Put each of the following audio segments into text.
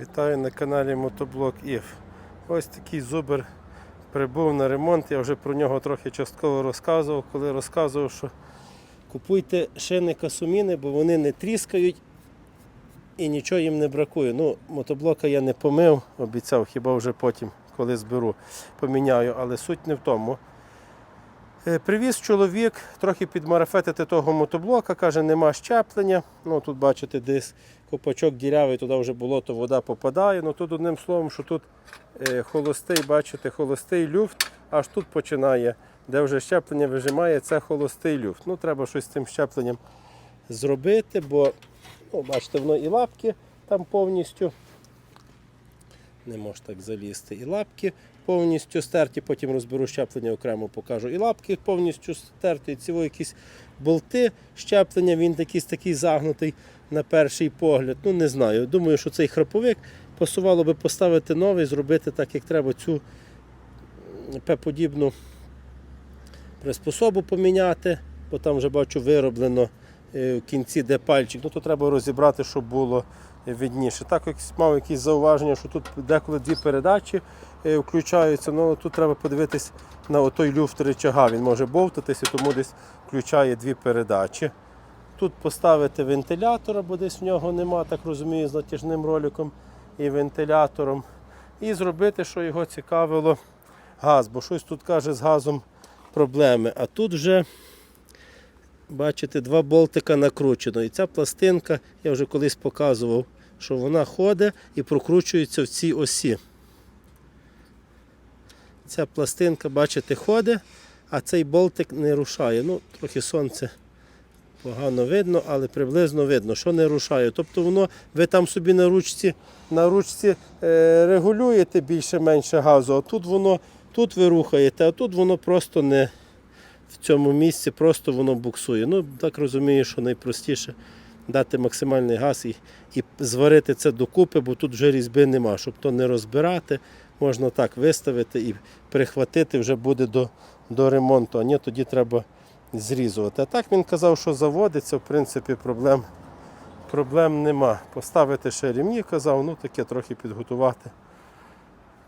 Вітаю на каналі Мотоблок If. Ось такий зубер прибув на ремонт. Я вже про нього трохи частково розказував, коли розказував, що купуйте шини касуміни, бо вони не тріскають і нічого їм не бракує. Ну, мотоблока я не помив, обіцяв, хіба вже потім, коли зберу, поміняю, але суть не в тому. Е, Привіз чоловік трохи підмарафетити того мотоблока, каже, нема щеплення. Ну тут бачите, десь копачок дірявий, туди вже болото, вода попадає. Ну тут одним словом, що тут е, холостий, бачите, холостий люфт, аж тут починає, де вже щеплення вижимає, це холостий люфт. Ну треба щось з цим щепленням зробити, бо ну, бачите, воно і лапки там повністю. Не може так залізти. І лапки повністю стерті, потім розберу щеплення окремо покажу. І лапки повністю стерті. І ці якісь болти щеплення, він якийсь такий загнутий на перший погляд. Ну не знаю. Думаю, що цей храповик пасувало би поставити новий, зробити так, як треба цю П-подібну приспособу поміняти, бо там вже бачу вироблено е, в кінці, де пальчик. Ну то треба розібрати, щоб було видніше. Так як мав якісь зауваження, що тут деколи дві передачі е, включаються, ну тут треба подивитись на той люфт речага. Він може бовтатись і тому десь включає дві передачі. Тут поставити вентилятора, бо десь в нього нема, так розумію, з натяжним роликом і вентилятором. І зробити, що його цікавило, газ, бо щось тут каже з газом проблеми. А тут вже, бачите, два болтика накручено. І ця пластинка, я вже колись показував, що вона ходить і прокручується в цій осі. Ця пластинка, бачите, ходить, а цей болтик не рушає. Ну, трохи сонце погано видно, але приблизно видно, що не рушає. Тобто воно, ви там собі на ручці, на ручці е, регулюєте більше-менше газу, а тут воно, тут ви рухаєте, а тут воно просто не в цьому місці, просто воно буксує. Ну, так розумію, що найпростіше дати максимальний газ і, і зварити це докупи, бо тут вже різьби нема. Щоб то не розбирати, можна так виставити і прихватити вже буде до, до ремонту, а ні, тоді треба зрізувати. А так він казав, що заводиться, в принципі, проблем, проблем нема. Поставити ще рівні, казав, ну таке трохи підготувати.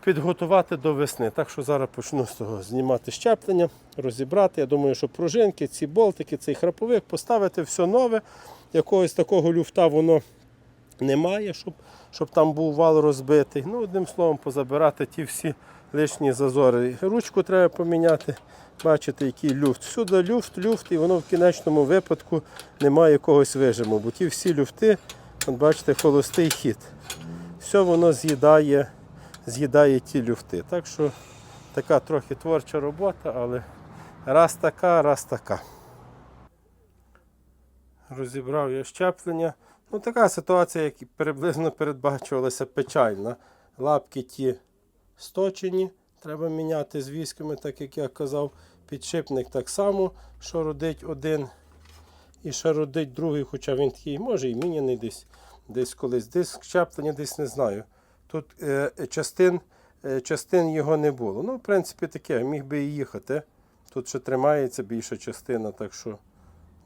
Підготувати до весни. Так що зараз почну з того знімати щеплення, розібрати. Я думаю, що пружинки, ці болтики, цей храповик, поставити все нове. Якогось такого люфта воно немає, щоб, щоб там був вал розбитий. Ну, одним словом, позабирати ті всі лишні зазори. Ручку треба поміняти. Бачите, який люфт. Всюди люфт, люфт, і воно в кінечному випадку немає якогось вижиму, бо ті всі люфти, от бачите, холостий хід. Все воно з'їдає, з'їдає ті люфти. Так що така трохи творча робота, але раз така, раз така. Розібрав я щеплення. Ну, така ситуація, як приблизно передбачувалася, печальна. Лапки ті сточені, треба міняти з військами, так як я казав. Підшипник так само, що родить один і що родить другий, хоча він такий, може і міняний десь десь колись. Диск щеплення десь не знаю. Тут е, частин, е, частин його не було. Ну, в принципі, таке, міг би і їхати. Тут ще тримається більша частина, так що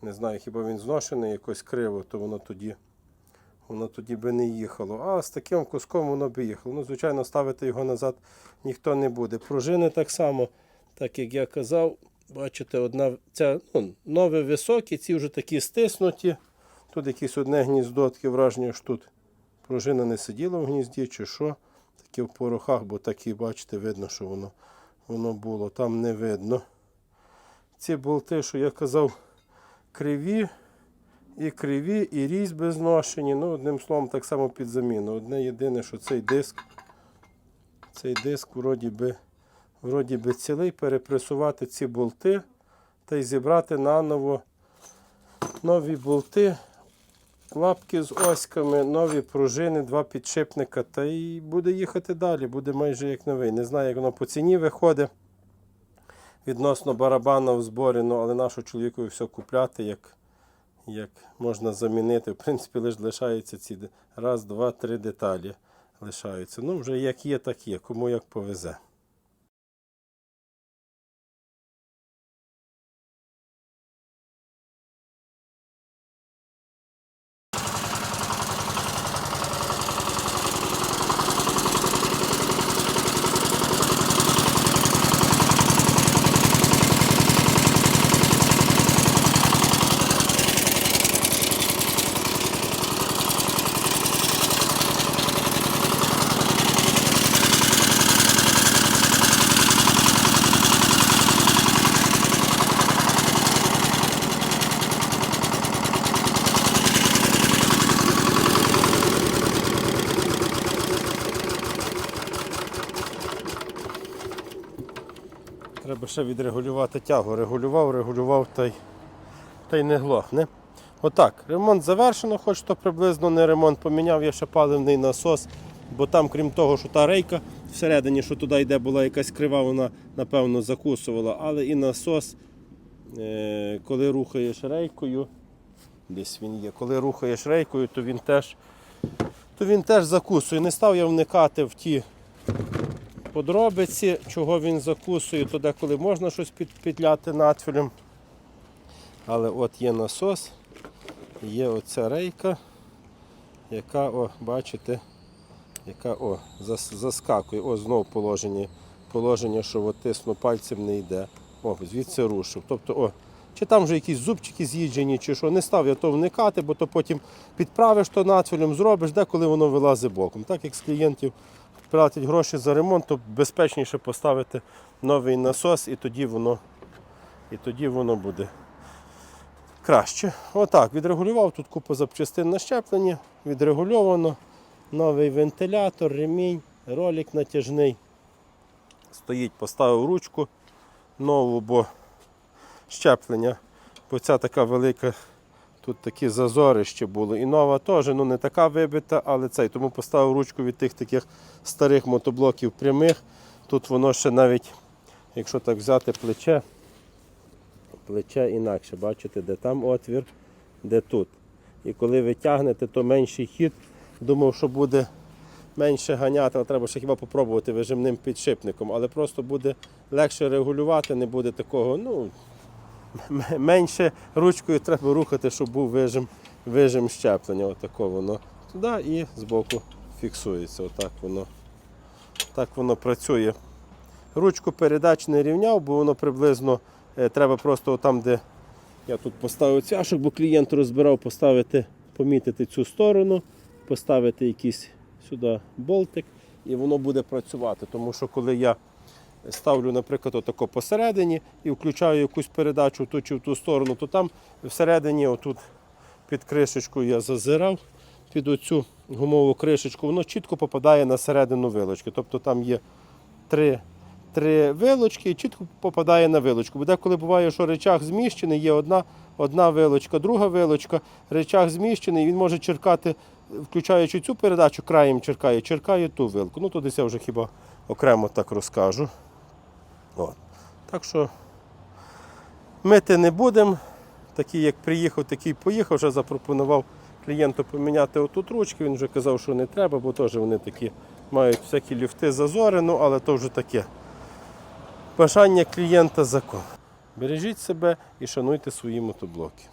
не знаю, хіба він зношений якось криво, то воно тоді, воно тоді би не їхало. А з таким куском воно би їхало. Ну, звичайно, ставити його назад ніхто не буде. Пружини так само, так як я казав, бачите, одна ця ну, нові високі, ці вже такі стиснуті. Тут якесь одне гніздо, таке враження, що тут пружина не сиділа в гнізді, чи що. Таке в порохах, бо такі, бачите, видно, що воно, воно було. Там не видно. Ці болти, що я казав, криві, і криві, і різьби зношені. Ну, одним словом, так само під заміну. Одне єдине, що цей диск, цей диск вроді би, вроді би цілий, перепресувати ці болти та й зібрати наново нові болти, лапки з оськами, нові пружини, два підшипника, та й буде їхати далі, буде майже як новий. Не знаю, як воно по ціні виходить. Відносно барабана в зборі, ну, але нашу чоловікові все купляти, як, як можна замінити. В принципі, лише лишаються ці раз, два, три деталі лишаються. Ну, вже як є, так є, кому як повезе. Треба ще відрегулювати тягу. Регулював, регулював та й, та й не глохне. Отак, ремонт завершено, хоч то приблизно не ремонт. Поміняв я ще паливний насос, бо там, крім того, що та рейка всередині, що туди йде, була якась крива, вона напевно закусувала. Але і насос, е, коли рухаєш рейкою, десь він є, коли рухаєш рейкою, то він теж, то він теж закусує. Не став я вникати в ті подробиці, чого він закусує, то деколи можна щось підпетляти надфілем. Але от є насос, є оця рейка, яка, о, бачите, яка о, зас- заскакує. О, знов положення, положення, що тисну пальцем не йде. О, звідси рушив. Тобто, о, чи там вже якісь зубчики з'їджені, чи що. Не став я то вникати, бо то потім підправиш то надфілем, зробиш, деколи воно вилазить боком. Так як з клієнтів платять гроші за ремонт, то безпечніше поставити новий насос і тоді воно, і тоді воно буде краще. Отак, відрегулював тут купу запчастин на щепленні, відрегульовано. Новий вентилятор, ремінь, ролик натяжний. Стоїть, поставив ручку нову, бо щеплення, бо ця така велика, тут такі зазори ще були. І нова теж, ну не така вибита, але цей. Тому поставив ручку від тих таких старих мотоблоків прямих. Тут воно ще навіть, якщо так взяти плече, плече інакше, бачите, де там отвір, де тут. І коли ви тягнете, то менший хід. Думав, що буде менше ганяти, але треба ще хіба попробувати вижимним підшипником, але просто буде легше регулювати, не буде такого, ну, менше ручкою треба рухати, щоб був вижим, вижим щеплення. Отако воно туди і збоку фіксується. Отак воно, так воно працює. Ручку передач не рівняв, бо воно приблизно е, треба просто там, де я тут поставив цяшок, бо клієнт розбирав, поставити, помітити цю сторону, поставити якийсь сюди болтик, і воно буде працювати. Тому що коли я ставлю, наприклад, отако посередині і включаю якусь передачу в ту чи в ту сторону, то там всередині, отут під кришечкою я зазирав, під оцю гумову кришечку, воно чітко попадає на середину вилочки. Тобто там є три, три вилочки і чітко попадає на вилочку. Бо деколи буває, що речах зміщений, є одна, одна вилочка, друга вилочка, речах зміщений, він може черкати, включаючи цю передачу, краєм черкає, черкає ту вилку. Ну, то десь я вже хіба окремо так розкажу. От. Так що мити не будемо. Такий, як приїхав, такий поїхав, вже запропонував клієнту поміняти отут ручки. Він вже казав, що не треба, бо теж вони такі мають всякі люфти зазори, ну але то вже таке. Бажання клієнта закон. Бережіть себе і шануйте свої мотоблоки.